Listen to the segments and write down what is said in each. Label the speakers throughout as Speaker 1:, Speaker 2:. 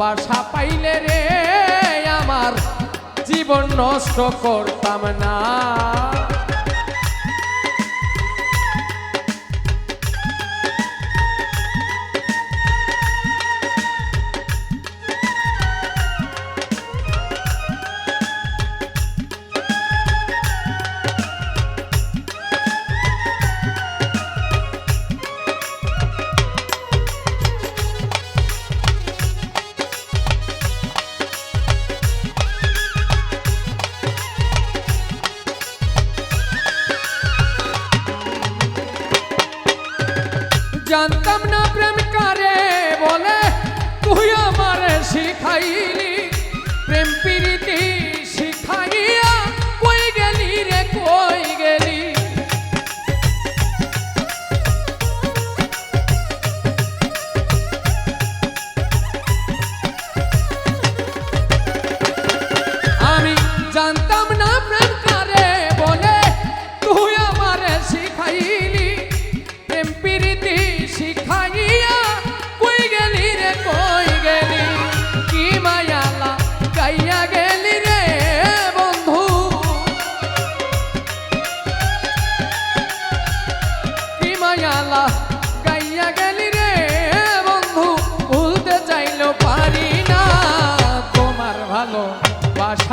Speaker 1: বাসা পাইলে রে আমার জীবন নষ্ট করতাম না। না প্রেম কারে বলে তুই আমারে শিখাইলি প্রেম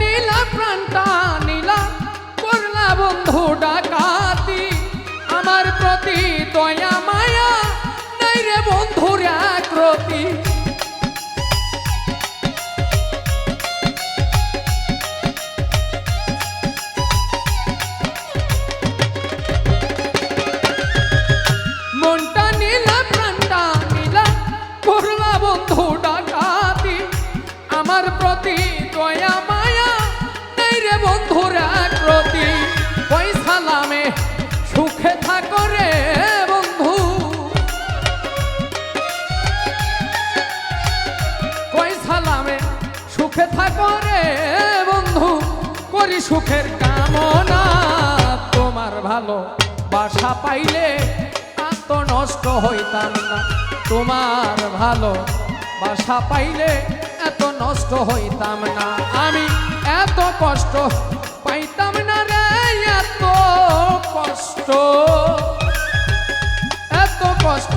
Speaker 1: নীলা প্রাণটা নীলা করলা বন্ধু ডাকাতি। করি সুখের কামনা, তোমার ভালো বাসা পাইলে এত নষ্ট হইতাম না। তোমার ভালো বাসা পাইলে এত নষ্ট হইতাম না। আমি এত কষ্ট পাইতাম না রে, এত কষ্ট এত কষ্ট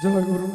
Speaker 1: জয় গুরু